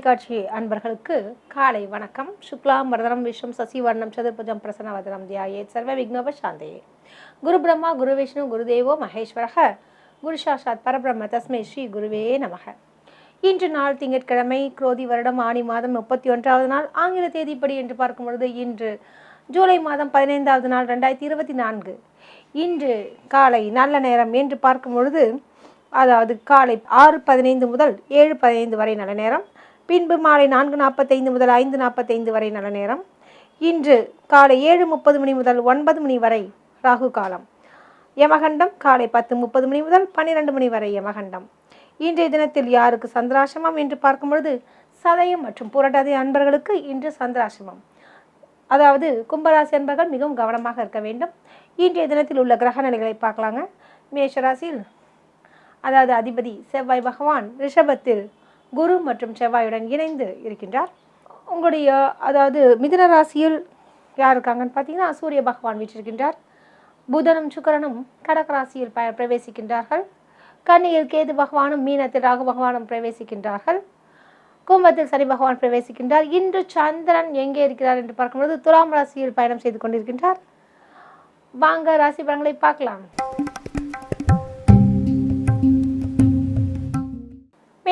தொலைக்காட்சி அன்பர்களுக்கு காலை வணக்கம். சுக்லாம் வரதனம் விஸ்வம் சசிவர்ணம் சதுர்புஜம் பிரசன்னவதனம் தியாயே சர்வ விக்னோப சாந்தையே குரு பிரம்மா குரு விஷ்ணு குருதேவோ மகேஸ்வரக. குரு சாஷாத் பரபிரம்ம தஸ்மை ஸ்ரீ குருவே நமக. இன்று நாள் திங்கட்கிழமை குரோதி வருடம் ஆணி மாதம் முப்பத்தி ஒன்றாவது நாள். ஆங்கில தேதிப்படி என்று பார்க்கும் பொழுது இன்று ஜூலை மாதம் பதினைந்தாவது நாள் ரெண்டாயிரத்தி இருபத்தி நான்கு. இன்று காலை நல்ல நேரம் என்று பார்க்கும் பொழுது அதாவது காலை ஆறு பதினைந்து முதல் ஏழு பதினைந்து வரை நல்ல நேரம். பின்பு மாலை நான்கு நாற்பத்தைந்து முதல் ஐந்து நாற்பத்தைந்து வரை நல்ல நேரம். இன்று காலை ஏழு முப்பது மணி முதல் ஒன்பது மணி வரை ராகு காலம். யமகண்டம் காலை பத்து முப்பது மணி முதல் பன்னிரெண்டு மணி வரை யமகண்டம். இன்றைய தினத்தில் யாருக்கு சந்திராசிரமம் என்று பார்க்கும் பொழுது சதயம் மற்றும் புரட்டாதி அன்பர்களுக்கு இன்று சந்திராசிரமம். அதாவது கும்பராசி அன்பர்கள் மிகவும் கவனமாக இருக்க வேண்டும். இன்றைய தினத்தில் உள்ள கிரக நிலைகளை பார்க்கலாங்க. மேஷராசியில் அதாவது அதிபதி செவ்வாய் பகவான் ரிஷபத்தில் குரு மற்றும் செவ்வாயுடன் இணைந்து இருக்கின்றார். உங்களுடைய அதாவது மிதுன ராசியில் யார் இருக்காங்கன்னு பார்த்தீங்கன்னா சூரிய பகவான் வீற்றிருக்கின்றார். புதனும் சுக்கரனும் கடக ராசியில் ப பிரவேசிக்கின்றார்கள். கன்னியில் கேது பகவானும் மீனத்தில் ராகு பகவானும் பிரவேசிக்கின்றார்கள். கும்பத்தில் சனி பகவான் பிரவேசிக்கின்றார். இன்று சந்திரன் எங்கே இருக்கிறார் என்று பார்க்கும்போது துலாம் ராசியில் பயணம் செய்து கொண்டிருக்கின்றார். வாங்க ராசி பலன்களை பார்க்கலாம்.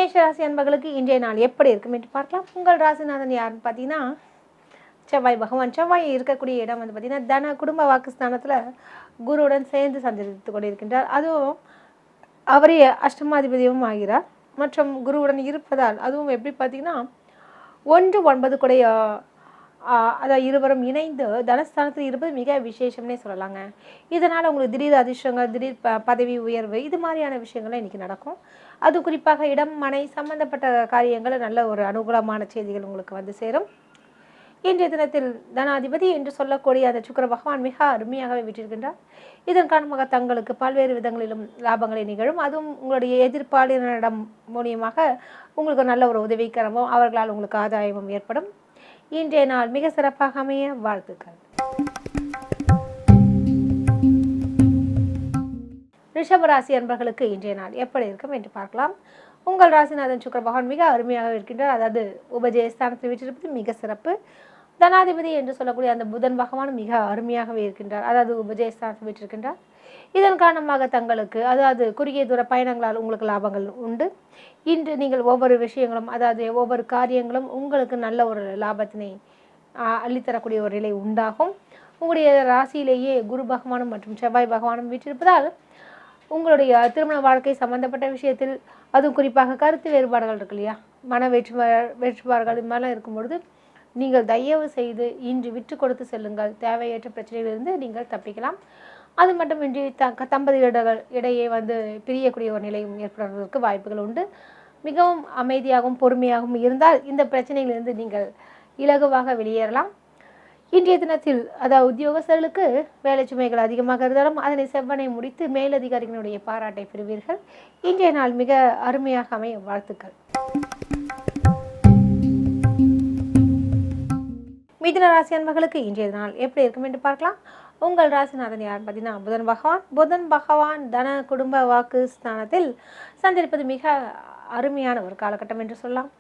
மேஷராசி அன்பர்களுக்கு இன்றைய நாள் எப்படி இருக்கும் என்று பார்க்கலாம். உங்கள் ராசிநாதன் யாருன்னு பார்த்தீங்கன்னா செவ்வாய் பகவான். செவ்வாய் இருக்கக்கூடிய இடம் வந்து பார்த்தீங்கன்னா தன குடும்ப வாக்குஸ்தானத்தில் குருவுடன் சேர்ந்து சந்தித்து கொண்டிருக்கின்றார். அதுவும் அவரே அஷ்டமாதிபதியும் ஆகிறார். மற்றும் குருவுடன் இருப்பதால் அதுவும் எப்படி பார்த்தீங்கன்னா ஒன்று ஒன்பது கூடைய அதாவது இருவரும் இணைந்து தனஸ்தானத்தில் இருப்பது மிக விசேஷம்னே சொல்லலாங்க. இதனால் உங்களுக்கு திடீர் அதிர்ஷ்டங்கள் திடீர் ப பதவி உயர்வு இது மாதிரியான விஷயங்கள்லாம் இன்றைக்கி நடக்கும். அது குறிப்பாக இடம் மனை சம்பந்தப்பட்ட காரியங்கள் நல்ல ஒரு அனுகூலமான செய்திகள் உங்களுக்கு வந்து சேரும். இன்றைய தினத்தில் தனாதிபதி என்று சொல்லக்கூடிய அந்த சுக்கர பகவான் மிக அருமையாகவே விட்டிருக்கின்றார் இதன் காரணமாக தங்களுக்கு பல்வேறு விதங்களிலும் லாபங்களை நிகழும். அதுவும் உங்களுடைய எதிர்ப்பாளினரிடம் மூலியமாக உங்களுக்கு நல்ல ஒரு உதவிக்கரமும் அவர்களால் உங்களுக்கு ஆதாயமும் ஏற்படும். இன்றைய நாள் மிக சிறப்பாக அமைய வாழ்த்துக்கள். ரிஷபராசி அன்பர்களுக்கு இன்றைய நாள் எப்படி இருக்கும் என்று பார்க்கலாம். உங்கள் ராசிநாதன் சுக்கர பகவான் மிக அருமையாக இருக்கின்றார். அதாவது உபஜயஸ்தானத்தில் வீற்றிருப்பது மிக சிறப்பு. தனாதிபதி என்று சொல்லக்கூடிய அந்த புதன் பகவான் மிக அருமையாகவே இருக்கின்றார். அதாவது உபஜயஸ்தானத்தில் வீற்றிருக்கின்றார். இதன் காரணமாக தங்களுக்கு அதாவது குறுகிய தூர பயணங்களால் உங்களுக்கு லாபங்கள் உண்டு. இன்று நீங்கள் ஒவ்வொரு விஷயங்களும் அதாவது ஒவ்வொரு காரியங்களும் உங்களுக்கு நல்ல ஒரு லாபத்தினை அள்ளித்தரக்கூடிய ஒரு நிலை உண்டாகும். உங்களுடைய ராசியிலேயே குரு பகவானும் மற்றும் செவ்வாய் பகவானும் வீற்றிருப்பதால் உங்களுடைய திருமண வாழ்க்கை சம்பந்தப்பட்ட விஷயத்தில் அதுவும் குறிப்பாக கருத்து வேறுபாடுகள் இருக்கு இல்லையா? மன வேற்றுமை வேற்றுபாடுகள் இது மாதிரிலாம் இருக்கும்பொழுது நீங்கள் தயவு செய்து இன்று விட்டு கொடுத்து செல்லுங்கள். தேவையற்ற பிரச்சனையிலிருந்து நீங்கள் தப்பிக்கலாம். அது மட்டுமின்றி த தம்பதியிடங்கள் இடையே வந்து பிரியக்கூடிய ஒரு நிலையும் ஏற்படுவதற்கு வாய்ப்புகள் உண்டு. மிகவும் அமைதியாகவும் பொறுமையாகவும் இருந்தால் இந்த பிரச்சனையிலிருந்து நீங்கள் இலகுவாக வெளியேறலாம். இன்றைய தினத்தில் அதாவது உத்தியோகஸ்தர்களுக்கு வேலை சுமைகள் அதிகமாக இருந்தாலும் அதனை செவ்வனை முடித்து மேலதிகாரிகளுடைய பாராட்டை பெறுவீர்கள். இன்றைய நாள் மிக அருமையாக அமைய வாழ்த்துக்கள். மிதுன ராசி அன்பர்களுக்கு இன்றைய நாள் எப்படி இருக்கும் என்று பார்க்கலாம். உங்கள் ராசிநாதன் யார்? பார்த்தீங்கன்னா புதன் பகவான். புதன் பகவான் தன குடும்ப வாக்கு ஸ்தானத்தில் சந்திருப்பது மிக அருமையான ஒரு காலகட்டம் என்று சொல்லலாம்.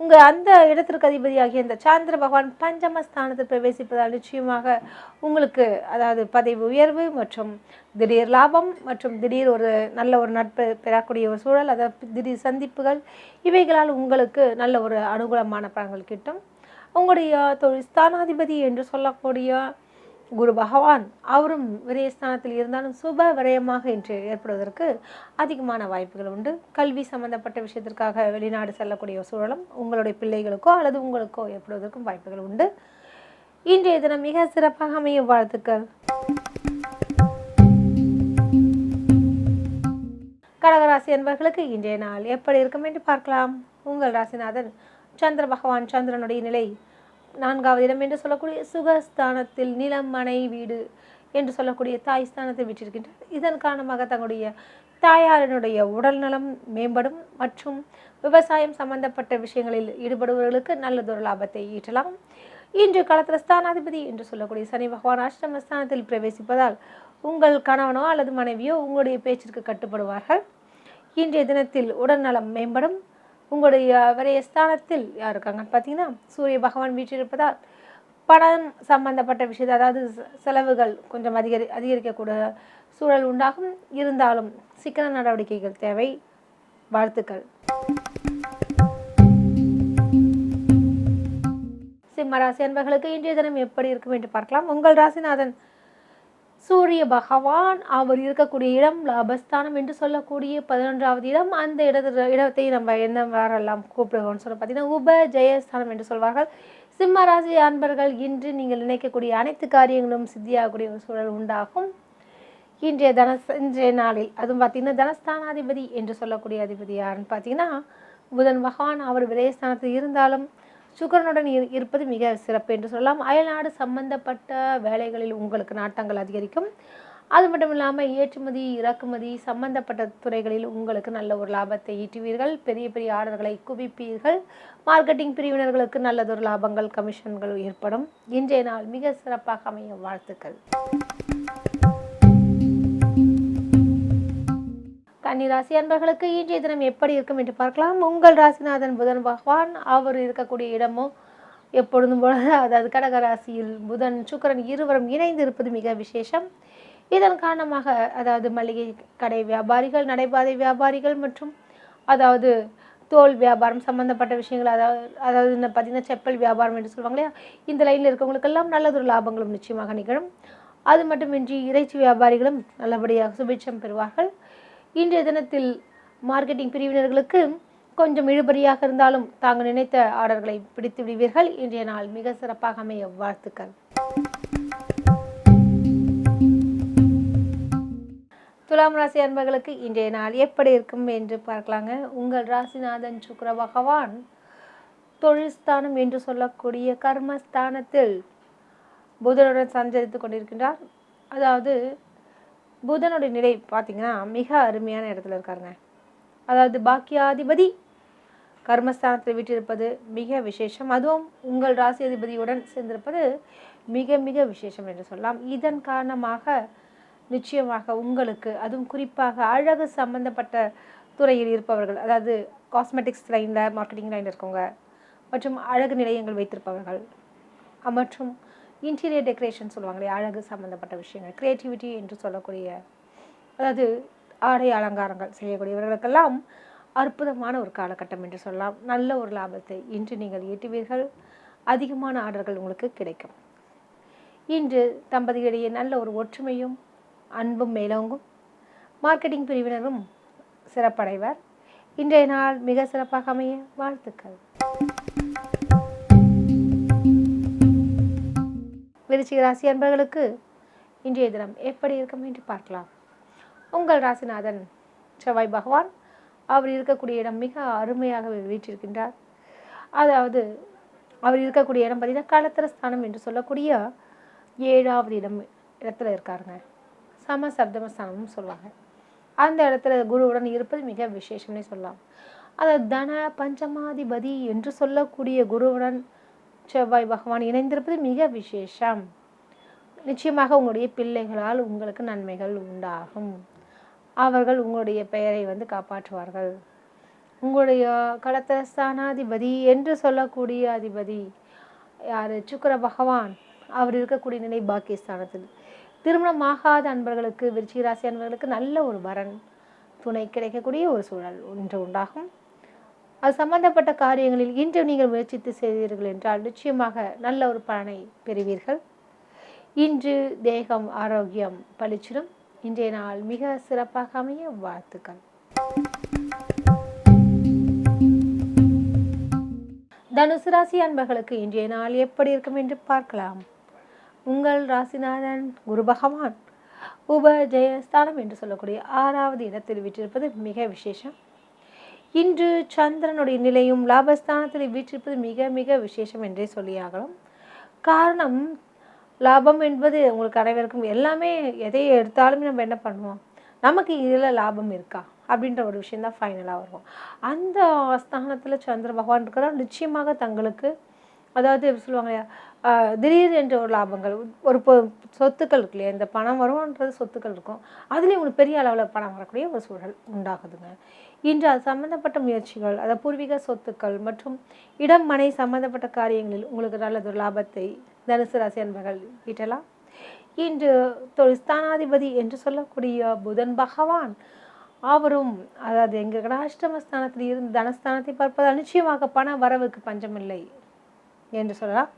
உங்கள் அந்த இடத்திற்கு அதிபதியாகிய இந்த சாந்திர பகவான் பஞ்சமஸ்தானத்தில் பிரவேசிப்பதால் நிச்சயமாக உங்களுக்கு அதாவது பதவி உயர்வு மற்றும் திடீர் லாபம் மற்றும் திடீர் ஒரு நல்ல ஒரு நட்பு பெறக்கூடிய ஒரு சூழல் அதாவது திடீர் சந்திப்புகள் இவைகளால் உங்களுக்கு நல்ல ஒரு அனுகூலமான பலன்கள் கிட்டும். உங்களுடைய தொழில் ஸ்தானாதிபதி என்று சொல்லக்கூடிய குரு பகவான் அவரும் விரயஸ்தானத்தில் இருந்தாலும் சுப விரயமாக இன்று ஏற்படுவதற்கு அதிகமான வாய்ப்புகள் உண்டு. கல்வி சம்பந்தப்பட்ட விஷயத்திற்காக வெளிநாடு செல்லக்கூடிய சூழலும் உங்களுடைய பிள்ளைகளுக்கோ அல்லது உங்களுக்கோ ஏற்படுவதற்கும் வாய்ப்புகள் உண்டு. இன்றைய தினம் மிக சிறப்பாக அமைய வாழ்த்துக்கள். கடகராசி என்பர்களுக்கு இன்றைய நாள் எப்படி இருக்கும் என்று பார்க்கலாம். உங்கள் ராசிநாதன் சந்திர பகவான் சந்திரனுடைய நிலை நான்காவது இடம் என்று சொல்லக்கூடிய சுகஸ்தானத்தில் நிலம் மனை வீடு என்று சொல்லக்கூடிய தாய் ஸ்தானத்தில் விட்டிருக்கின்றார். இதன் காரணமாக தங்களுடைய தாயாரினுடைய உடல் நலம் மேம்படும் மற்றும் விவசாயம் சம்பந்தப்பட்ட விஷயங்களில் ஈடுபடுபவர்களுக்கு நல்லதொரு லாபத்தை ஈட்டலாம். இன்று களத்திர ஸ்தானாதிபதி என்று சொல்லக்கூடிய சனி பகவான் அஷ்டம ஸ்தானத்தில் பிரவேசிப்பதால் உங்கள் கணவனோ அல்லது மனைவியோ உங்களுடைய பேச்சிற்கு கட்டுப்படுவார்கள். இன்றைய தினத்தில் உடல்நலம் மேம்படும் உங்களுடைய வரைய ஸ்தானத்தில் யார் இருக்காங்கன்னு பார்த்தீங்கன்னா சூரிய பகவான் வீற்றிருப்பதால் பணம் சம்பந்தப்பட்ட விஷயத்தை அதாவது செலவுகள் கொஞ்சம் அதிகரி அதிகரிக்கக்கூடிய சூழல் உண்டாகும். இருந்தாலும் சிக்கன நடவடிக்கைகள் தேவை. வாழ்த்துக்கள். சிம்ம ராசி அன்பர்களுக்கு இன்றைய தினம் எப்படி இருக்கும் என்று பார்க்கலாம். உங்கள் ராசிநாதன் சூரிய பகவான் அவர் இருக்கக்கூடிய இடம் லாபஸ்தானம் என்று சொல்லக்கூடிய பதினொன்றாவது இடம். அந்த இடத்துல இடத்தை நம்ம என்ன வேறெல்லாம் கூப்பிடுவோம்னு சொல்ல பார்த்தீங்கன்னா உப ஜெயஸ்தானம் என்று சொல்வார்கள். சிம்மராசி அன்பர்கள் இன்று நீங்கள் நினைக்கக்கூடிய அனைத்து காரியங்களும் சித்தியாகக்கூடிய ஒரு சூழல் உண்டாகும். இன்றைய தனஸ் இன்றைய நாளில் அதுவும் பார்த்தீங்கன்னா தனஸ்தானாதிபதி என்று சொல்லக்கூடிய அதிபதி யாருன்னு பார்த்தீங்கன்னா புதன் பகவான் அவர் விரயஸ்தானத்தில் இருந்தாலும் சுக்கரனுடன் இரு- இருப்பது மிக சிறப்பு என்று சொல்லலாம். அயல்நாடு சம்பந்தப்பட்ட வேலைகளில் உங்களுக்கு நாட்டங்கள் அதிகரிக்கும். அது மட்டும் இல்லாமல் ஏற்றுமதி இறக்குமதி சம்பந்தப்பட்ட துறைகளில் உங்களுக்கு நல்ல ஒரு லாபத்தை ஈட்டுவீர்கள். பெரிய பெரிய ஆர்டர்களை குவிப்பீர்கள். மார்க்கெட்டிங் பிரிவினர்களுக்கு நல்லதொரு லாபங்கள் கமிஷன்கள் ஏற்படும். இன்றைய நாள் மிக சிறப்பாக அமைய வாழ்த்துக்கள். கன்னிராசி அன்பர்களுக்கு இன்றைய தினம் எப்படி இருக்கும் என்று பார்க்கலாம். உங்கள் ராசிநாதன் புதன் பகவான் அவர் இருக்கக்கூடிய இடமோ எப்பொழுதும் போல அதாவது கடக ராசியில் புதன் சுக்கிரன் இருவரும் இணைந்து இருப்பது மிக விசேஷம். இதன் காரணமாக அதாவது மளிகை கடை வியாபாரிகள் நடைபாதை வியாபாரிகள் மற்றும் அதாவது தோல் வியாபாரம் சம்பந்தப்பட்ட விஷயங்கள் அதாவது அதாவது இந்த பார்த்தீங்கன்னா செப்பல் வியாபாரம் என்று சொல்லுவாங்க இல்லையா? இந்த லைனில் இருக்கவங்களுக்கெல்லாம் நல்லதொரு லாபங்களும் நிச்சயமாக நிகழும். அது மட்டுமின்றி இறைச்சி வியாபாரிகளும் நல்லபடியாக சுபிட்சம் பெறுவார்கள். இன்றைய தினத்தில் மார்க்கெட்டிங் பிரிவினர்களுக்கு கொஞ்சம் இழுபறியாக இருந்தாலும் தாங்கள் நினைத்த ஆர்டர்களை பிடித்து விடுவீர்கள். இன்றைய நாள் மிக சிறப்பாக அமைய வாழ்த்துக்கள். துலாம் ராசி அன்பர்களுக்கு இன்றைய நாள் எப்படி இருக்கும் என்று பார்க்கலாங்க. உங்கள் ராசிநாதன் சுக்கர பகவான் தொழில் ஸ்தானம் என்று சொல்லக்கூடிய கர்மஸ்தானத்தில் புதனுடன் சஞ்சரித்து கொண்டிருக்கின்றார். அதாவது புதனுடைய நிலை பார்த்திங்கன்னா மிக அருமையான இடத்துல இருக்காருங்க. அதாவது பாக்கியாதிபதி கர்மஸ்தானத்தில் விட்டிருப்பது மிக விசேஷம். அதுவும் உங்கள் ராசி அதிபதியுடன் சேர்ந்திருப்பது மிக மிக விசேஷம் என்று சொல்லலாம். இதன் காரணமாக நிச்சயமாக உங்களுக்கு அதுவும் குறிப்பாக அழகு சம்பந்தப்பட்ட துறையில் இருப்பவர்கள் அதாவது காஸ்மெட்டிக்ஸ் லைனில் மார்க்கெட்டிங் லைனில் இருக்கவங்க மற்றும் அழகு நிலையங்கள் வைத்திருப்பவர்கள் மற்றும் இன்டீரியர் டெக்கரேஷன் சொல்லுவாங்களே அழகு சம்மந்தப்பட்ட விஷயங்கள் கிரியேட்டிவிட்டி என்று சொல்லக்கூடிய அதாவது ஆடை அலங்காரங்கள் செய்யக்கூடியவர்களுக்கெல்லாம் அற்புதமான ஒரு காலகட்டம் என்று சொல்லலாம். நல்ல ஒரு லாபத்தை இன்று நீங்கள் ஈட்டுவீர்கள். அதிகமான ஆர்டர்கள் உங்களுக்கு கிடைக்கும். இன்று தம்பதிகளிடையே நல்ல ஒரு ஒற்றுமையும் அன்பும் மேலோங்கும். மார்க்கெட்டிங் பிரிவினரும் சிறப்படைவர். இன்றைய நாள் மிக சிறப்பாக அமைய வாழ்த்துக்கள். விருச்சிக ராசி அன்பர்களுக்கு இன்றைய தினம் எப்படி இருக்கும் என்று பார்க்கலாம். உங்கள் ராசிநாதன் செவ்வாய் பகவான் அவர் இருக்கக்கூடிய இடம் மிக அருமையாக வீற்றிருக்கின்றார். அதாவது அவர் இருக்கக்கூடிய இடம் பார்த்தீங்கன்னா களத்திர ஸ்தானம் என்று சொல்லக்கூடிய ஏழாவது இடம் இடத்துல இருக்காருங்க. சம சப்தமஸ்தானம்னு சொல்லுவாங்க. அந்த இடத்துல குருவுடன் இருப்பது மிக விசேஷம்னே சொல்லலாம். அதாவது தன பஞ்சமாதிபதி என்று சொல்லக்கூடிய குருவுடன் செவ்வாய் பகவான் இணைந்திருப்பது மிக விசேஷம். நிச்சயமாக உங்களுடைய பிள்ளைகளால் உங்களுக்கு நன்மைகள் உண்டாகும். அவர்கள் உங்களுடைய பெயரை வந்து காப்பாற்றுவார்கள். உங்களுடைய களத்தஸ்தானாதிபதி என்று சொல்லக்கூடிய அதிபதி யார்? சுக்கர பகவான். அவர் இருக்கக்கூடிய நிலை பாக்கியஸ்தானத்தில். திருமணமாகாத அன்பர்களுக்கு விருச்சிகராசி அன்பர்களுக்கு நல்ல ஒரு வரன். துணை கிடைக்கக்கூடிய ஒரு சூழல் ஒன்று உண்டாகும். அது சம்பந்தப்பட்ட காரியங்களில் இன்று நீங்கள் முயற்சித்து செய்தீர்கள் என்றால் நிச்சயமாக நல்ல ஒரு பலனை பெறுவீர்கள். இன்று தேகம் ஆரோக்கியம் பளிச்சிடும். இன்றைய நாள் மிக சிறப்பாக அமைய வாழ்த்துக்கள். தனுசு ராசி அன்பர்களுக்கு இன்றைய நாள் எப்படி இருக்கும் என்று பார்க்கலாம். உங்கள் ராசிநாதன் குரு பகவான் உப ஜெயஸ்தானம் என்று சொல்லக்கூடிய ஆறாவது இடத்தில் விட்டிருப்பது மிக விசேஷம். இன்று சந்திரனுடைய நிலையும் லாபஸ்தானத்தில் வீற்றிருப்பது மிக மிக விசேஷம் என்றே சொல்லியாகலாம் காரணம் லாபம் என்பது உங்களுக்கு அனைவருக்கும் எல்லாமே எதை எடுத்தாலுமே நம்ம என்ன பண்ணுவோம்? நமக்கு இதில் லாபம் இருக்கா? அப்படின்ற ஒரு விஷயந்தான் ஃபைனலாக வரும் அந்த ஸ்தானத்தில் சந்திர பகவான் இருக்கிறார். நிச்சயமாக தங்களுக்கு அதாவது எப்படி சொல்லுவாங்க திடீர் என்ற ஒரு லாபங்கள் ஒரு பொ சொத்துக்கள் இருக்கு இல்லையா இந்த பணம் வரும்ன்றது சொத்துக்கள் இருக்கும். அதுலேயும் உங்களுக்கு பெரிய அளவில் பணம் வரக்கூடிய ஒரு சூழல் உண்டாகுதுங்க. இன்று அது சம்மந்தப்பட்ட முயற்சிகள் அதாவது பூர்வீக சொத்துக்கள் மற்றும் இடம் மனை சம்பந்தப்பட்ட காரியங்களில் உங்களுக்கு நல்லதொரு லாபத்தை தனுசு ராசி அன்பர்கள் ஈட்டலாம். இன்று தொழில் ஸ்தானாதிபதி என்று சொல்லக்கூடிய புதன் பகவான் அவரும் அதாவது எங்க அஷ்டமஸ்தானத்தில் இருந்து தனஸ்தானத்தை பார்ப்பதால் நிச்சயமாக பண வரவுக்கு பஞ்சமில்லை என்று சொல்லலாம்.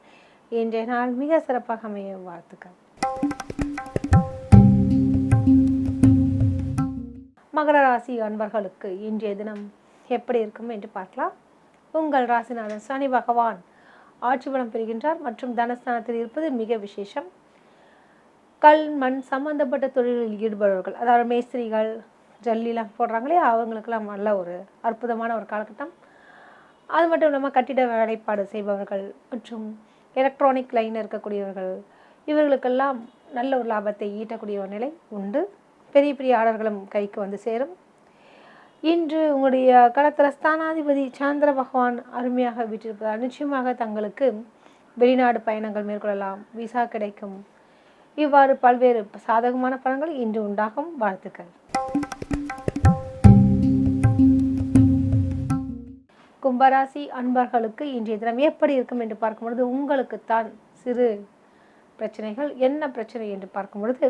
இன்றைய நாள் மிக சிறப்பாக அமைய வாழ்த்துக்கள். மகர ராசி அன்பர்களுக்கு இன்றைய தினம் எப்படி இருக்கும் என்று பார்க்கலாம். உங்கள் ராசிநாதன் சனி பகவான் ஆட்சி பலம் பெறுகின்றார் மற்றும் தனஸ்தானத்தில் இருப்பது மிக விசேஷம். கல் மண் சம்பந்தப்பட்ட தொழிலில் ஈடுபடுவர்கள் அதாவது மேஸ்திரிகள் ஜல்லிலாம் போடுறாங்களே அவங்களுக்கெல்லாம் நல்ல ஒரு அற்புதமான ஒரு காலகட்டம். அது மட்டும் இல்லாமல் கட்டிட வேலைப்பாடு செய்பவர்கள் மற்றும் எலக்ட்ரானிக் லைன் இருக்கக்கூடியவர்கள் இவர்களுக்கெல்லாம் நல்ல ஒரு லாபத்தை ஈட்டக்கூடிய ஒரு நிலை உண்டு. பெரிய பெரிய ஆர்டர்களும் கைக்கு வந்து சேரும். இன்று உங்களுடைய களத்தில் ஸ்தானாதிபதி சந்திர பகவான் அருமையாக வீட்டிருப்பதால் நிச்சயமாக தங்களுக்கு வெளிநாடு பயணங்கள் மேற்கொள்ளலாம். விசா கிடைக்கும். இவ்வாறு பல்வேறு சாதகமான பலன்கள் இன்று உண்டாகும். வாழ்த்துக்கள். கும்பராசி அன்பர்களுக்கு இன்றைய தினம் எப்படி இருக்கும் என்று பார்க்கும் பொழுது உங்களுக்குத்தான் சிறு பிரச்சனைகள் என்ன பிரச்சனை என்று பார்க்கும் பொழுது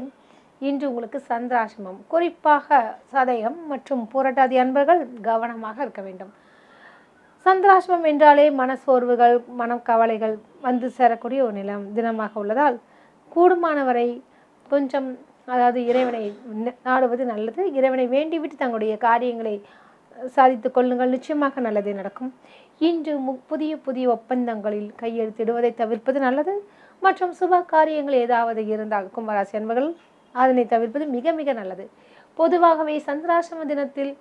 இன்று உங்களுக்கு சந்திராசிரமம். குறிப்பாக சதயம் மற்றும் புரட்டாதி அன்பர்கள் கவனமாக இருக்க வேண்டும். சந்திராசிரமம் என்றாலே மனசோர்வுகள் மனக்கவலைகள் வந்து சேரக்கூடிய ஒரு நிலம் தினமாக உள்ளதால் கூடுமானவரை கொஞ்சம் அதாவது இறைவனை நாடுவது நல்லது. இறைவனை வேண்டிவிட்டு தங்களுடைய காரியங்களை சாதித்து கொள்ளுங்கள். நிச்சயமாக நல்லதே நடக்கும். இன்று மு- புதிய புதிய ஒப்பந்தங்களில் கையெழுத்திடுவதை தவிர்ப்பது நல்லது. மற்றும் சுப காரியங்கள் ஏதாவது இருந்தால் கும்பராசி அன்பர்கள் அதனை தவிர்ப்பது மிக மிக நல்லது. பொதுவாகவே சந்திராசிரம தினத்தில்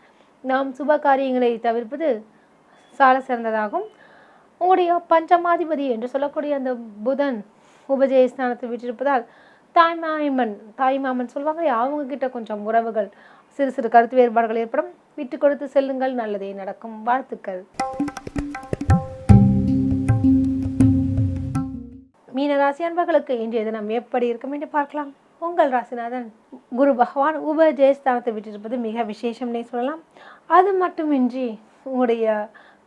நாம் சுப காரியங்களை தவிர்ப்பது சால சிறந்ததாகும். உங்களுடைய பஞ்சமாதிபதி என்று சொல்லக்கூடிய அந்த புதன் உபஜயஸ்தானத்தில் விட்டிருப்பதால் தாய்மாமன் தாய்மாமன் சொல்லுவாங்க அவங்க கிட்ட கொஞ்சம் உறவுகள் சிறு சிறு கருத்து வேறுபாடுகள் ஏற்படும். விட்டு கொடுத்து செல்லுங்கள் நல்லதே நடக்கும். வாழ்த்துக்கள். மீனராசி அன்பர்களுக்கு இன்றைய தினம் எப்படி இருக்கும் என்று பார்க்கலாம். உங்கள் ராசிநாதன் குரு பகவான் உப ஜெயஸ்தானத்தை விட்டிருப்பது மிக விசேஷம்னே சொல்லலாம். அது மட்டுமின்றி உங்களுடைய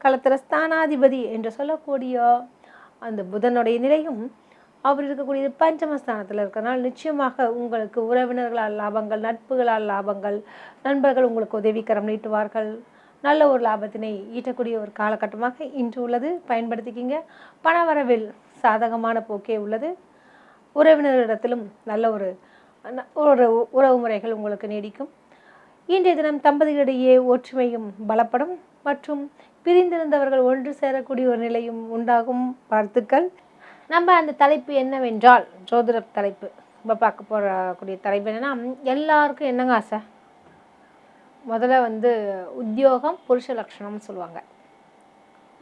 களத்திர ஸ்தானாதிபதி என்று சொல்லக்கூடிய அந்த புதனுடைய நிலையும் அவர் இருக்கக்கூடிய பஞ்சமஸ்தானத்தில் இருக்கிறனால் நிச்சயமாக உங்களுக்கு உறவினர்களால் லாபங்கள் நட்புகளால் லாபங்கள் நண்பர்கள் உங்களுக்கு உதவிக்கரம் நீட்டுவார்கள். நல்ல ஒரு லாபத்தினை ஈட்டக்கூடிய ஒரு காலகட்டமாக இன்று உள்ளது. பயன்படுத்திக்கிங்க. பணவரவில் சாதகமான போக்கே உள்ளது. உறவினரிடத்திலும் நல்ல ஒரு ஒரு உறவு முறைகள் உங்களுக்கு நீடிக்கும். இன்றைய தினம் தம்பதிகளிடையே ஒற்றுமையும் பலப்படும் மற்றும் பிரிந்திருந்தவர்கள் ஒன்று சேரக்கூடிய ஒரு நிலையும் உண்டாகும். வாழ்த்துக்கள். நம்ம அந்த தலைப்பு என்னவென்றால் ஜோதிட தலைப்பு. நம்ம பார்க்க போகக்கூடிய தலைப்பு என்னன்னா எல்லாருக்கும் என்னங்க ஆசை? முதல்ல வந்து உத்தியோகம் புருஷ லட்சணம்னு சொல்லுவாங்க.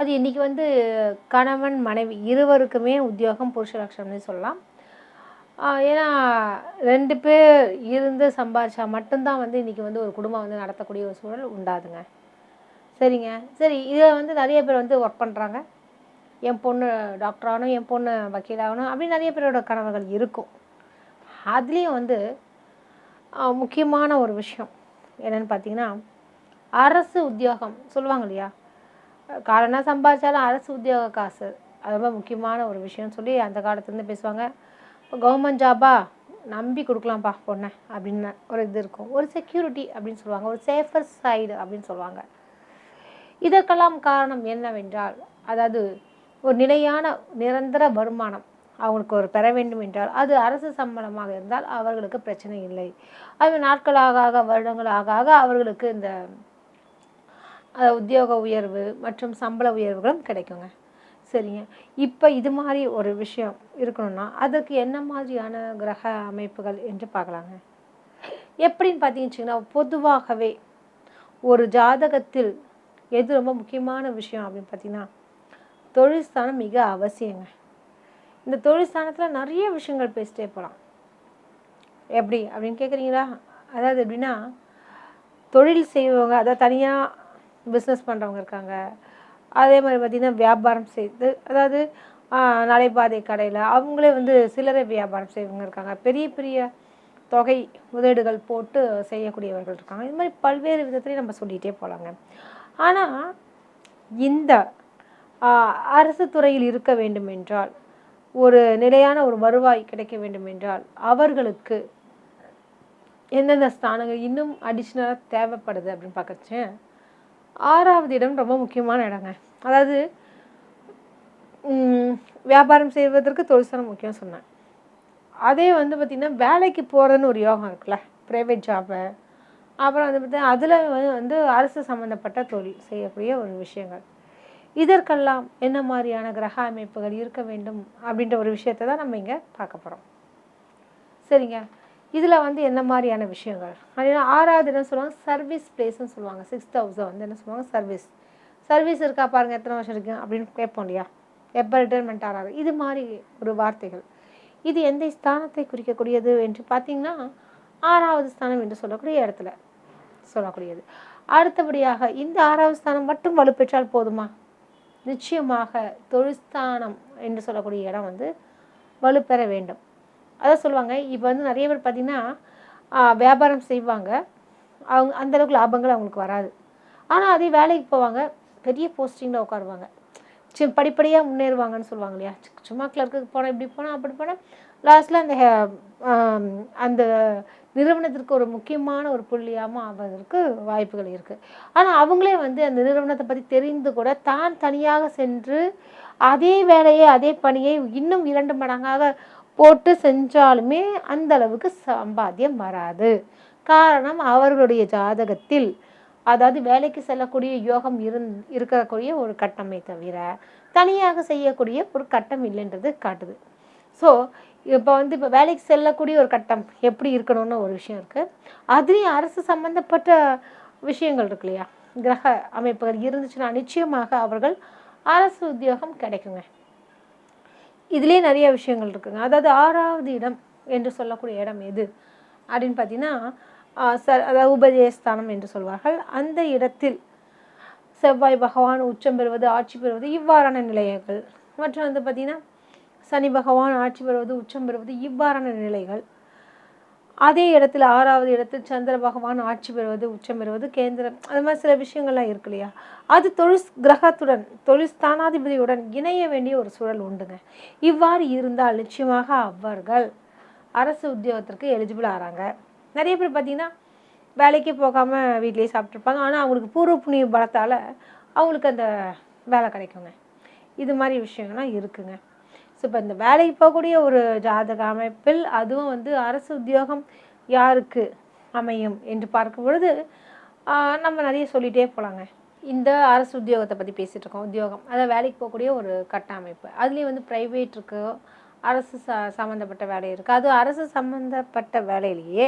அது இன்றைக்கி வந்து கணவன் மனைவி இருவருக்குமே உத்தியோகம் புருஷ லட்சணம்னு சொல்லலாம். ஏன்னா ரெண்டு பேர் இருந்து சம்பாதிச்சா மட்டும்தான் வந்து இன்றைக்கி வந்து ஒரு குடும்பம் வந்து நடத்தக்கூடிய ஒரு சூழல் உண்டாதுங்க. சரிங்க. சரி இதில் வந்து நிறைய பேர் வந்து ஒர்க் பண்ணுறாங்க என் பொண்ணு டாக்டராகணும் என் பொண்ணு வக்கீலாகணும் அப்படின்னு நிறைய பேரோட கனவுகள் இருக்கும். அதுலேயும் வந்து முக்கியமான ஒரு விஷயம் என்னென்னு பார்த்தீங்கன்னா அரசு உத்தியோகம் சொல்லுவாங்க இல்லையா? காரணம் சம்பாதிச்சாலும் அரசு உத்தியோக காசு. அது ரொம்ப முக்கியமான ஒரு விஷயம்னு சொல்லி அந்த காலத்துலேருந்து பேசுவாங்க. இப்போ கவர்மெண்ட் ஜாபா நம்பி கொடுக்கலாம்ப்பா பொண்ணை அப்படின்னு ஒரு இது இருக்கும். ஒரு செக்யூரிட்டி அப்படின்னு சொல்லுவாங்க. ஒரு சேஃபர் சைடு அப்படின்னு சொல்லுவாங்க. இதற்கெல்லாம் காரணம் என்னவென்றால் அதாவது ஒரு நிலையான நிரந்தர வருமானம் அவங்களுக்கு ஒரு பெற வேண்டும் என்றால் அது அரசு சம்பளமாக இருந்தால் அவர்களுக்கு பிரச்சனை இல்லை. அது நாட்களாக ஆக வருடங்கள் ஆக ஆக அவர்களுக்கு இந்த உத்தியோக உயர்வு மற்றும் சம்பள உயர்வுகளும் கிடைக்குங்க. சரிங்க இப்போ இது மாதிரி ஒரு விஷயம் இருக்கணும்னா அதற்கு என்ன மாதிரியான கிரக அமைப்புகள் என்று பார்க்கலாங்க. எப்படின்னு பார்த்தீங்கன்னு பொதுவாகவே ஒரு ஜாதகத்தில் எது ரொம்ப முக்கியமான விஷயம் அப்படின்னு பார்த்தீங்கன்னா தொழில்ஸ்தானம் மிக அவசியங்க. இந்த தொழில்ஸ்தானத்தில் நிறைய விஷயங்கள் பேசிட்டே போகலாம். எப்படி அப்படின்னு கேட்குறீங்களா அதாவது எப்படின்னா தொழில் செய்வங்க அதாவது தனியாக பிஸ்னஸ் பண்ணுறவங்க இருக்காங்க. அதே மாதிரி பார்த்திங்கன்னா வியாபாரம் செய்து அதாவது நடைபாதை கடையில் அவங்களே வந்து சில்லறை வியாபாரம் செய்வங்க இருக்காங்க. பெரிய பெரிய தொகை முதலீடுகள் போட்டு செய்யக்கூடியவர்கள் இருக்காங்க. இது மாதிரி பல்வேறு விதத்துலேயும் நம்ம சொல்லிகிட்டே போகலாங்க ஆனால் இந்த அரசு துறையில் இருக்க வேண்டும் என்றால் ஒரு நிலையான ஒரு வருவாய் கிடைக்க வேண்டும் என்றால் அவர்களுக்கு எந்தெந்த ஸ்தானங்கள் இன்னும் அடிஷ்னலாக தேவைப்படுது அப்படின்னு பார்க்கச்சேன் ஆறாவது இடம் ரொம்ப முக்கியமான இடங்க. அதாவது வியாபாரம் செய்வதற்கு தொழிற்சாலம் முக்கியம் சொன்னேன். அதே வந்து பார்த்திங்கன்னா வேலைக்கு போகிறதுன்னு ஒரு யோகம் இருக்குல்ல ப்ரைவேட் ஜாபு அப்புறம் வந்து பார்த்தீங்கன்னா அதில் வந்து அரசு சம்மந்தப்பட்ட தொழில் செய்யக்கூடிய ஒரு விஷயங்கள். இதற்கெல்லாம் என்ன மாதிரியான கிரக அமைப்புகள் இருக்க வேண்டும் அப்படின்ற ஒரு விஷயத்தை தான் நம்ம இங்கே பார்க்க போகிறோம் சரிங்க. இதில் வந்து என்ன மாதிரியான விஷயங்கள்? அப்படின்னா ஆறாவது என்ன சொல்லுவாங்க? சர்வீஸ் பிளேஸ்ன்னு சொல்லுவாங்க. சிக்ஸ் தௌசண்ட் வந்து என்ன சொல்லுவாங்க? சர்வீஸ் சர்வீஸ் இருக்கா பாருங்கள் எத்தனை வருஷம் இருக்கு அப்படின்னு கேட்போம் இல்லையா? எப்போ ரிட்டைர்மெண்ட் ஆகிறாரு இது மாதிரி ஒரு வார்த்தைகள். இது எந்த ஸ்தானத்தை குறிக்கக்கூடியது என்று பார்த்தீங்கன்னா ஆறாவது ஸ்தானம் என்று சொல்லக்கூடிய இடத்துல சொல்லக்கூடியது. அடுத்தபடியாக இந்த ஆறாவது ஸ்தானம் மட்டும் வலுப்பெற்றால் போதுமா? நிச்சயமாக தொழிற்ஸ்தானம் என்று சொல்லக்கூடிய இடம் வந்து வலுப்பெற வேண்டும். அதான் சொல்லுவாங்க. இப்போ வந்து நிறைய பேர் பார்த்திங்கன்னா வியாபாரம் செய்வாங்க. அவங்க அந்தளவுக்கு லாபங்கள் அவங்களுக்கு வராது. ஆனால் அதே வேலைக்கு போவாங்க. பெரிய போஸ்டிங்கில் உட்காருவாங்க. சி படிப்படியாக முன்னேறுவாங்கன்னு சொல்லுவாங்க இல்லையா? சும்மா கிளர்க்குக்கு போனால் இப்படி போனால் அப்படி போனால் லாஸ்ட்டில் அந்த அந்த நிறுவனத்திற்கு ஒரு முக்கியமான ஒரு புள்ளியாமல் ஆவதற்கு வாய்ப்புகள் இருக்குது ஆனால் அவங்களே வந்து அந்த நிறுவனத்தை பற்றி தெரிந்து கூட தான் தனியாக சென்று அதே வேலையை அதே பணியை இன்னும் இரண்டு மடங்காக போட்டு செஞ்சாலுமே அந்த அளவுக்கு சம்பாத்தியம் வராது. காரணம் அவர்களுடைய ஜாதகத்தில் அதாவது வேலைக்கு செல்லக்கூடிய யோகம் இருந் இருக்கக்கூடிய ஒரு கட்டமே தவிர தனியாக செய்யக்கூடிய ஒரு கட்டம் இல்லைன்றது காட்டுது. ஸோ இப்போ வந்து இப்போ வேலைக்கு செல்லக்கூடிய ஒரு கட்டம் எப்படி இருக்கணும்னு ஒரு விஷயம் இருக்குது அதுலேயும் அரசு சம்மந்தப்பட்ட விஷயங்கள் இருக்கு இல்லையா? கிரக அமைப்புகள் இருந்துச்சுன்னா நிச்சயமாக அவர்கள் அரசு உத்தியோகம் கிடைக்குங்க. இதுலேயே நிறைய விஷயங்கள் இருக்குங்க. அதாவது ஆறாவது இடம் என்று சொல்லக்கூடிய இடம் எது? அப்படின்னு பார்த்தீங்கன்னா ச அதாவது உபஜயஸ்தானம் என்று சொல்வார்கள். அந்த இடத்தில் செவ்வாய் பகவான் உச்சம் பெறுவது ஆட்சி பெறுவது இவ்வாறான நிலையங்கள். மற்றும் வந்து பார்த்திங்கன்னா சனி பகவான் ஆட்சி பெறுவது உச்சம் பெறுவது இவ்வாறான நிலைகள். அதே இடத்துல ஆறாவது இடத்தில் சந்திர பகவான் ஆட்சி பெறுவது உச்சம் பெறுவது கேந்திரம் அது மாதிரி சில விஷயங்கள்லாம் இருக்கு இல்லையா? அது தொழில் கிரகத்துடன் தொழில் ஸ்தானாதிபதியுடன் இணைய வேண்டிய ஒரு சூழல் உண்டுங்க. இவ்வாறு இருந்தால் நிச்சயமாக அவர்கள் அரசு உத்தியோகத்திற்கு எலிஜிபிள் ஆகிறாங்க நிறைய பேர் பார்த்திங்கன்னா வேலைக்கு போகாமல் வீட்லேயே சாப்பிட்ருப்பாங்க ஆனால் அவங்களுக்கு பூர்வ புண்ணிய பலத்தால் அவங்களுக்கு அந்த வேலை கிடைக்குங்க. இது மாதிரி விஷயங்கள்லாம் இருக்குங்க. ஸோ இப்போ இந்த வேலைக்கு போகக்கூடிய ஒரு ஜாதக அமைப்பில் அதுவும் வந்து அரசு உத்தியோகம் யாருக்கு அமையும் என்று பார்க்கும் பொழுது நம்ம நிறைய சொல்லிகிட்டே போகலாங்க இந்த அரசு உத்தியோகத்தை பற்றி பேசிகிட்டு இருக்கோம் உத்தியோகம். அதாவது வேலைக்கு போகக்கூடிய ஒரு கட்ட அமைப்பு. அதுலேயும் வந்து ப்ரைவேட் இருக்குது அரசு ச சம்மந்தப்பட்ட வேலை இருக்குது அது அரசு சம்மந்தப்பட்ட வேலையிலேயே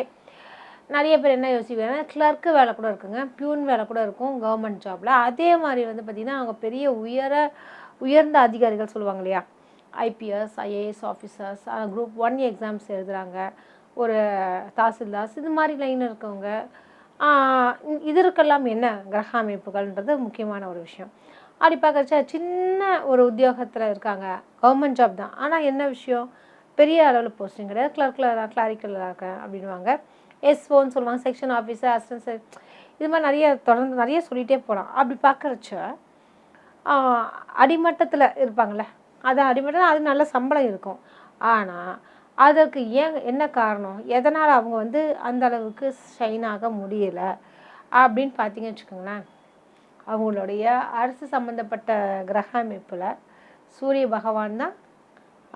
நிறைய பேர் என்ன யோசிக்கிறாங்கன்னா கிளர்க்கு வேலை கூட இருக்குங்க பியூன் வேலை கூட இருக்கும் கவர்மெண்ட் ஜாபில் அதே மாதிரி வந்து பார்த்திங்கன்னா அவங்க பெரிய உயர உயர்ந்த அதிகாரிகள் சொல்லுவாங்க இல்லையா IPS IAS officers group one exams எழுதுகிறாங்க ஒரு தாசில்தாஸ் இது மாதிரி லைன் இருக்கவங்க இதற்கெல்லாம் என்ன கிரக அமைப்புகள்ன்றது முக்கியமான ஒரு விஷயம். அப்படி பார்க்கறச்சா சின்ன ஒரு உத்தியோகத்தில் இருக்காங்க. கவர்மெண்ட் ஜாப் தான். ஆனால் என்ன விஷயம்? பெரிய அளவில் போஸ்டிங் கிடையாது. கிளர்க்கில் கிளாரிக்கலாக இருக்கேன் அப்படின்வாங்க எஸ்ஓன்னு சொல்லுவாங்க. செக்ஷன் ஆஃபீஸர் அசிஸ்டன்ட் இது மாதிரி நிறைய தொடர்ந்து நிறைய சொல்லிகிட்டே போகலாம் அப்படி பார்க்குறச்ச அடிமட்டத்தில் இருப்பாங்களே அது அடிமட்டம் அது நல்ல சம்பளம் இருக்கும். ஆனால் அதற்கு ஏன் என்ன காரணம்? எதனால் அவங்க வந்து அந்த அளவுக்கு ஷைன் ஆக முடியலை? அப்படின்னு பார்த்தீங்கன்னு வச்சுக்கோங்களேன். அவங்களுடைய அரசு சம்மந்தப்பட்ட கிரக அமைப்பில் சூரிய பகவான் தான்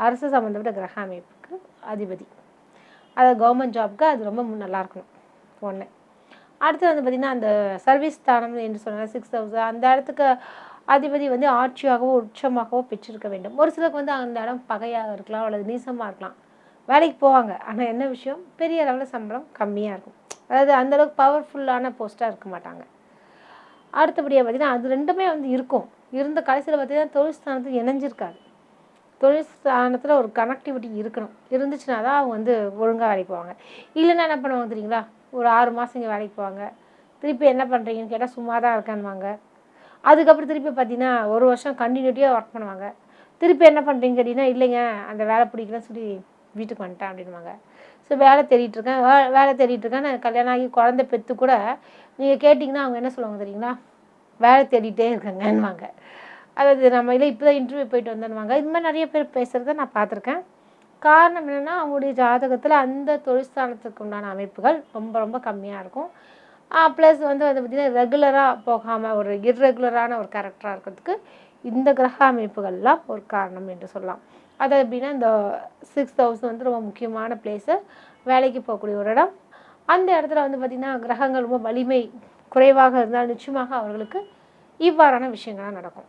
அரசு சம்மந்தப்பட்ட கிரக அமைப்புக்கு அதிபதி. அது கவர்மெண்ட் ஜாப்க்கு அது ரொம்ப நல்லா இருக்கணும். ஒன்று அடுத்து வந்து பார்த்திங்கன்னா அந்த சர்வீஸ் ஸ்தானம் என்று சொன்னால் சிக்ஸ் தௌசண்ட் அந்த இடத்துக்கு அதிபதி வந்து ஆட்சியாகவோ உச்சமாகவோ பெற்றிருக்க வேண்டும். ஒரு சிலருக்கு வந்து அந்த இடம் பகையாக இருக்கலாம் அல்லது நீசமாக இருக்கலாம். வேலைக்கு போவாங்க. ஆனால் என்ன விஷயம்? பெரிய அளவில் சம்பளம் கம்மியாக இருக்கும். அதாவது அந்தளவுக்கு பவர்ஃபுல்லான போஸ்ட்டாக இருக்க மாட்டாங்க. அடுத்தபடியாக பார்த்திங்கன்னா அது ரெண்டுமே வந்து இருக்கும். இருந்த கடைசியில் பார்த்திங்கன்னா தொழில் ஸ்தானத்துக்கு இணைஞ்சிருக்காது தொழில் ஸ்தானத்தில் ஒரு கனெக்டிவிட்டி இருக்கணும். இருந்துச்சுன்னா தான் அவங்க வந்து ஒழுங்காக வேலைக்கு போவாங்க. இல்லைன்னா என்ன பண்ணுவாங்க தெரியுங்களா? ஒரு ஆறு மாதம் இங்கே வேலைக்கு போவாங்க. திருப்பி என்ன பண்ணுறீங்கன்னு கேட்டால் சும்மா தான் இருக்கேன்வாங்க அதுக்கப்புறம் திருப்பி பார்த்தீங்கன்னா ஒரு வருஷம் கண்டினியூட்டியாக ஒர்க் பண்ணுவாங்க. திருப்பி என்ன பண்ணுறீங்க கேட்டிங்கன்னா இல்லைங்க அந்த வேலை பிடிக்கலன்னு சொல்லி வீட்டுக்கு வந்துட்டேன் அப்படின்வாங்க ஸோ வேலை தேடிட்டு இருக்கேன். வே- வேலை தேடிட்டு இருக்கேன். நான் கல்யாணம் ஆகி குழந்தை பெற்று கூட நீங்கள் கேட்டிங்கன்னா அவங்க என்ன சொல்லுவாங்க தெரியுங்களா? வேலை தேடிட்டே இருக்கேங்கன்னுவாங்க. அதாவது நம்ம இல்லை இப்போ தான் இன்டர்வியூ போயிட்டு வந்தேன்வாங்க இது மாதிரி நிறைய பேர் பேசுகிறத நான் பார்த்துருக்கேன். காரணம் என்னென்னா அவங்களுடைய ஜாதகத்தில் அந்த தொழிற்சாலத்துக்கு உண்டான அமைப்புகள் ரொம்ப ரொம்ப கம்மியாக இருக்கும். ப்ளஸ் வந்து வந்து பார்த்திங்கன்னா ரெகுலராக போகாமல் ஒரு இர்ரெகுலரான ஒரு கேரக்டராக இருக்கிறதுக்கு இந்த கிரக அமைப்புகள்லாம் ஒரு காரணம் என்று சொல்லலாம். அது எப்படின்னா இந்த சிக்ஸ் தௌசண்ட் வந்து ரொம்ப முக்கியமான பிளேஸு வேலைக்கு போகக்கூடிய ஒரு இடம். அந்த இடத்துல வந்து பார்த்திங்கன்னா கிரகங்கள் ரொம்ப வலிமை குறைவாக இருந்தால் நிச்சயமாக அவர்களுக்கு இவ்வாறான விஷயங்கள்லாம் நடக்கும்.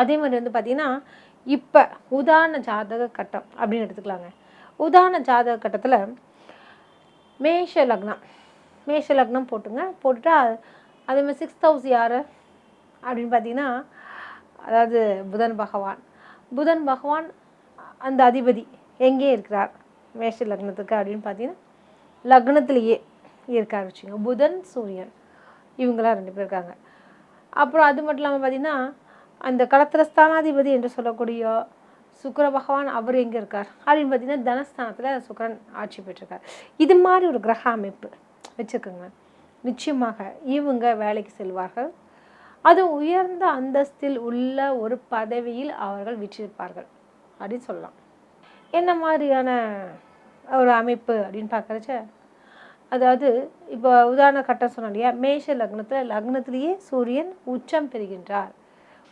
அதே மாதிரி வந்து பார்த்திங்கன்னா இப்போ உதாரண ஜாதக கட்டம் அப்படின்னு எடுத்துக்கலாங்க. உதாரண ஜாதக கட்டத்தில் மேஷ லக்னம். மேஷ லக்னம் போட்டுங்க. போட்டுட்டு அதேமாதிரி அதே மாதிரி சிக்ஸ் தௌசண்ட் யார்? அப்படின்னு பார்த்தீங்கன்னா அதாவது புதன் பகவான். புதன் பகவான் அந்த அதிபதி எங்கே இருக்கிறார்? மேஷ லக்னத்துக்கு அப்படின்னு பார்த்தீங்கன்னா லக்னத்திலேயே இருக்கார் வச்சுங்க புதன் சூரியன். இவங்களாம் ரெண்டு பேர் இருக்காங்க. அப்புறம் அது மட்டும் இல்லாமல் பார்த்தீங்கன்னா அந்த களத்திர ஸ்தானாதிபதி என்று சொல்லக்கூடிய சுக்கர பகவான் அவர் எங்கே இருக்கார்? அப்படின்னு பார்த்தீங்கன்னா தனஸ்தானத்தில் சுக்கரன் ஆட்சி பெற்றிருக்கார். இது மாதிரி ஒரு கிரக அமைப்பு. வச்சுக்கோங்க. நிச்சயமாக இவங்க வேலைக்கு செல்வார்கள். அது உயர்ந்த அந்தஸ்தில் உள்ள ஒரு பதவியில் அவர்கள் விற்றிருப்பார்கள் அப்படின்னு சொல்லலாம். என்ன மாதிரியான ஒரு அமைப்பு அப்படின்னு பார்க்குறச்ச அதாவது இப்போ உதாரண கட்டம் சொன்னோம் இல்லையா? மேஷ லக்னத்தில் லக்னத்திலேயே சூரியன் உச்சம் பெறுகின்றார்.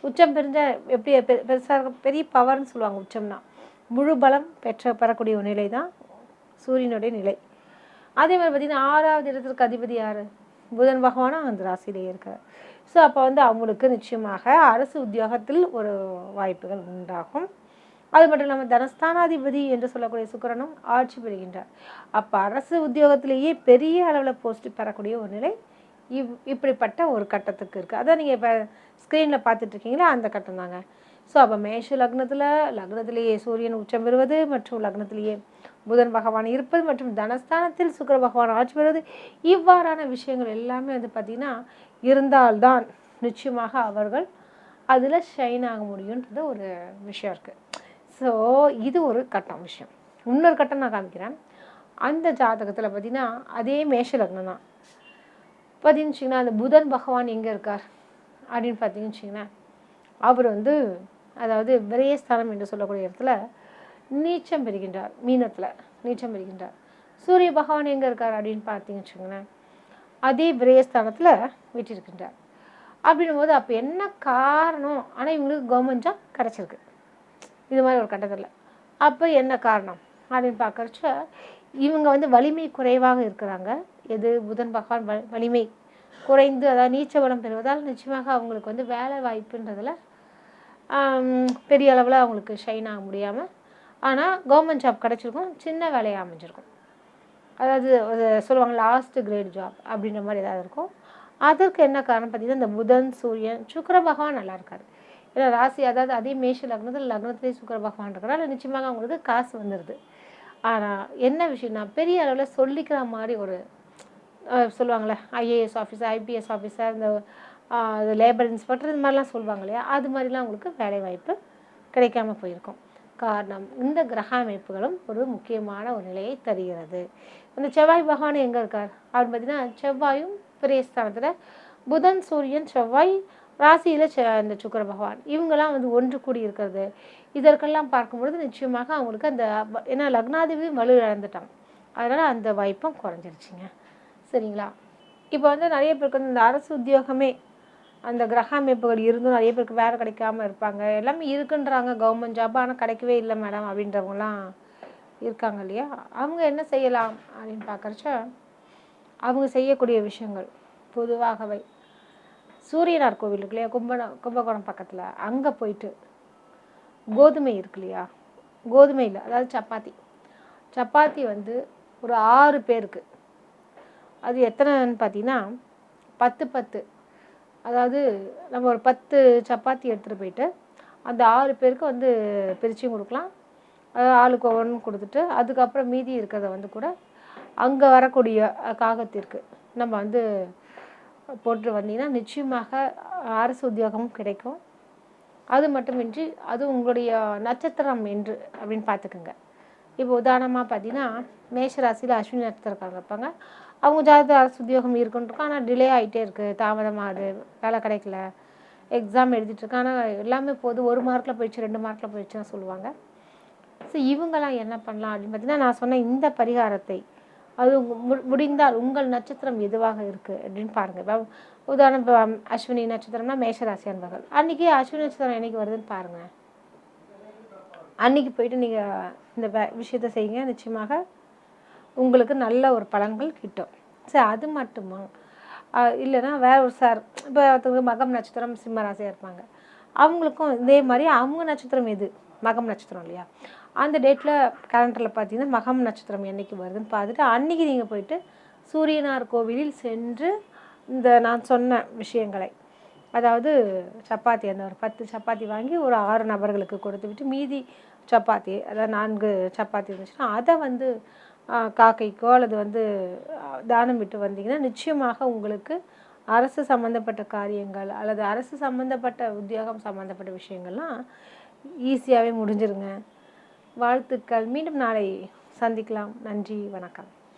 உச்சம் பெருஞ்ச எப்படி பெ- பெரிய பவர்னு சொல்லுவாங்க உச்சம்னா. முழு பலம் பெற்ற பெறக்கூடிய ஒரு நிலை தான் சூரியனுடைய நிலை. அதே மாதிரி பார்த்திங்கன்னா ஆறாவது இடத்திற்கு அதிபதி யார்? புதன் பகவானும் அந்த ராசியிலேயே இருக்கார். ஸோ அப்போ வந்து அவங்களுக்கு நிச்சயமாக அரசு உத்தியோகத்தில் ஒரு வாய்ப்புகள் உண்டாகும். அது மட்டும் இல்லாமல் தனஸ்தானாதிபதி என்று சொல்லக்கூடிய சுக்கரனும் ஆட்சி பெறுகின்றார் அப்போ அரசு உத்தியோகத்திலேயே பெரிய அளவில் போஸ்ட் பெறக்கூடிய ஒரு நிலை இவ் இப்படிப்பட்ட ஒரு கட்டத்துக்கு இருக்குது அதான் நீங்கள் இப்போ ஸ்க்ரீனில் பார்த்துட்ருக்கீங்களா அந்த கட்டம் தாங்க. ஸோ அப்போ மேஷ லக்னத்தில் லக்னத்திலேயே சூரியன் உச்சம் பெறுவது மற்றும் லக்னத்திலேயே புதன் பகவான் இருப்பது மற்றும் தனஸ்தானத்தில் சுக்கிர பகவான் ஆட்சி பெறுவது இவ்வாறான விஷயங்கள் எல்லாமே வந்து பார்த்திங்கன்னா இருந்தால்தான் நிச்சயமாக அவர்கள் அதில் ஷைன் ஆக முடியுன்றது ஒரு விஷயம் இருக்குது ஸோ இது ஒரு கட்டம் விஷயம். இன்னொரு கட்டம் நான் காமிக்கிறேன். அந்த ஜாதகத்தில் பார்த்திங்கன்னா அதே மேஷ லக்னம் தான். பார்த்தீங்கன்னு வச்சிங்கன்னா அந்த புதன் பகவான் எங்கே இருக்கார் அப்படின்னு பார்த்தீங்கன்னு வச்சிங்கன்னா அவர் வந்து அதாவது விரயஸ்தானம் என்று சொல்லக்கூடிய இடத்துல நீச்சம் பெறுகின்றார் மீனத்தில் நீச்சம் பெறுகின்றார். சூரிய பகவான் எங்கே இருக்கார் அப்படின்னு பார்த்தீங்கன்னு வச்சுக்கோங்களேன் அதே விரயஸ்தானத்தில் விட்டிருக்கின்றார் அப்படின்னும் போது அப்போ என்ன காரணம்? ஆனால் இவங்களுக்கு கவர்மெண்ட் ஜாப் கிடச்சிருக்கு. இது மாதிரி ஒரு கட்டத்தில். அப்போ என்ன காரணம்? அப்படின்னு பார்க்குறச்ச இவங்க வந்து வலிமை குறைவாக இருக்கிறாங்க. எது? புதன் பகவான் வ வலிமை குறைந்து அதாவது நீச்ச பலம் பெறுவதால் நிச்சயமாக அவங்களுக்கு வந்து வேலை வாய்ப்புன்றதில் பெரிய அளவில் அவங்களுக்கு ஷைன் ஆக முடியாமல் ஆனால் கவர்மெண்ட் ஜாப் கிடச்சிருக்கும் சின்ன வேலையாக அமைஞ்சிருக்கும். அதாவது அது சொல்லுவாங்க லாஸ்ட் கிரேட் ஜாப் அப்படின்ற மாதிரி ஏதாவது இருக்கும். அதற்கு என்ன காரணம் பார்த்தீங்கன்னா இந்த புதன் சூரியன் சுக்கர பகவான் நல்லா இருக்காது ஏன்னா ராசி அதாவது அதே மேஷ லக்னத்தில் லக்னத்திலே சுக்கர பகவான் இருக்கிறனால நிச்சயமாக அவங்களுக்கு காசு வந்துடுது ஆனால் என்ன விஷயம்னா பெரிய அளவில் சொல்லிக்கிற மாதிரி ஒரு சொல்லுவாங்களே சொல்லுவாங்கள்ல ஐஏஎஸ் ஆஃபீஸர் ஐபிஎஸ் ஆஃபீஸர் இந்த அது லேபர் இன்ஸ்பெக்டர் இது மாதிரிலாம் சொல்லுவாங்க இல்லையா? அது மாதிரிலாம் அவங்களுக்கு வேலைவாய்ப்பு கிடைக்காம போயிருக்கும். காரணம் இந்த கிரக அமைப்புகளும் ஒரு முக்கியமான ஒரு நிலையை தருகிறது. அந்த செவ்வாய் பகவான் எங்கே இருக்கார்? அப்படின்னு பார்த்தீங்கன்னா செவ்வாயும் பிரேஸ்தானத்தில் புதன் சூரியன் செவ்வாய் ராசியில் செ இந்த சுக்கிர பகவான். இவங்கெல்லாம் வந்து ஒன்று கூடி இருக்கிறது. இதற்கெல்லாம் பார்க்கும்பொழுது நிச்சயமாக அவங்களுக்கு அந்த ஏன்னா லக்னாதிபதி வலு இழந்துட்டாங்க அதனால் அந்த வாய்ப்பும் குறைஞ்சிருச்சுங்க. சரிங்களா? இப்போ வந்து நிறைய பேருக்கு வந்து இந்த அரசு உத்தியோகமே அந்த கிரக அமைப்புகள் இருந்தும் நிறைய பேருக்கு வேலை கிடைக்காம இருப்பாங்க. எல்லாமே இருக்குன்றாங்க கவர்மெண்ட் ஜாப் ஆனால் கிடைக்கவே இல்லை மேடம் அப்படின்றவங்களாம் இருக்காங்க இல்லையா? அவங்க என்ன செய்யலாம் அப்படின்னு பார்க்குறச்ச அவங்க செய்யக்கூடிய விஷயங்கள் பொதுவாகவே. சூரியனார் கோவில் இருக்கு இல்லையா? கும்பகோணம் கும்பகோணம் பக்கத்தில். அங்கே போயிட்டு கோதுமை இருக்கு இல்லையா? கோதுமையில் அதாவது சப்பாத்தி. சப்பாத்தி வந்து ஒரு ஆறு பேருக்கு. அது எத்தனைன்னு பார்த்தீங்கன்னா பத்து பத்து அதாவது நம்ம ஒரு பத்து சப்பாத்தி எடுத்துகிட்டு போயிட்டு அந்த ஆறு பேருக்கு வந்து பிரிச்சும் கொடுக்கலாம். ஆளுக்கு ஒவ்வொன்று கொடுத்துட்டு அதுக்கப்புறம் மீதி இருக்கிறத வந்து கூட அங்கே வரக்கூடிய காகத்திற்கு நம்ம வந்து போட்டு வந்தீங்கன்னா நிச்சயமாக அரசு உத்தியோகமும் கிடைக்கும். அது மட்டுமின்றி அது உங்களுடைய நட்சத்திரம் என்று அப்படின்னு பார்த்துக்குங்க. இப்போ உதாரணமாக பார்த்தீங்கன்னா மேஷராசியில் அஸ்வினி நட்சத்திரக்காரங்க இருப்பாங்க அவங்க ஜாதக அரசு உத்தியோகம் இருக்குன்ட்டு ஆனால் டிலே ஆகிட்டே இருக்குது தாமதமாகுது வேலை கிடைக்கல. எக்ஸாம் எழுதிட்டுருக்கேன் ஆனால் எல்லாமே போது ஒரு மார்க்கில் போயிடுச்சு ரெண்டு மார்க்கில் போயிடுச்சுன்னு சொல்லுவாங்க. ஸோ இவங்கெல்லாம் என்ன பண்ணலாம் அப்படின்னு பார்த்தீங்கன்னா நான் சொன்ன இந்த பரிகாரத்தை அது மு- முடிந்தால் உங்கள் நட்சத்திரம் எதுவாக இருக்குது அப்படின்னு பாருங்கள் இப்போ உதாரணம் இப்போ அஸ்வினி நட்சத்திரம்னா மேஷராசி அன்பர்கள். அன்றைக்கி அஸ்வினி நட்சத்திரம் என்றைக்கு வருதுன்னு பாருங்கள் அன்னைக்கு போயிட்டு நீங்கள் இந்த விஷயத்தை செய்யுங்க. நிச்சயமாக உங்களுக்கு நல்ல ஒரு பலன்கள் கிட்டும். சரி அது மட்டுமா? இல்லைன்னா வேற ஒரு சார் இப்போ ஒருத்தவங்க மகம் நட்சத்திரம் சிம்ம ராசியாக இருப்பாங்க. அவங்களுக்கும் இதே மாதிரி அவங்க நட்சத்திரம் எது? மகம் நட்சத்திரம் இல்லையா? அந்த டேட்டில் கேலண்டரில் பார்த்தீங்கன்னா மகம் நட்சத்திரம் என்றைக்கு வருதுன்னு பார்த்துட்டு அன்றைக்கி நீங்கள் போயிட்டு சூரியனார் கோவிலில் சென்று இந்த நான் சொன்ன விஷயங்களை அதாவது சப்பாத்தி அந்த ஒரு பத்து சப்பாத்தி வாங்கி ஒரு ஆறு நபர்களுக்கு கொடுத்து விட்டு மீதி சப்பாத்தி அதாவது நான்கு சப்பாத்தி இருந்துச்சுன்னா அதை வந்து காக்கைக்கோ அல்லது வந்து தானம் விட்டு வந்தீங்கன்னா நிச்சயமாக உங்களுக்கு அரசு சம்மந்தப்பட்ட காரியங்கள் அல்லது அரசு சம்மந்தப்பட்ட உத்தியோகம் சம்மந்தப்பட்ட விஷயங்கள்லாம் ஈஸியாகவே முடிஞ்சிருங்க. வாழ்த்துக்கள். மீண்டும் நாளை சந்திக்கலாம். நன்றி. வணக்கம்.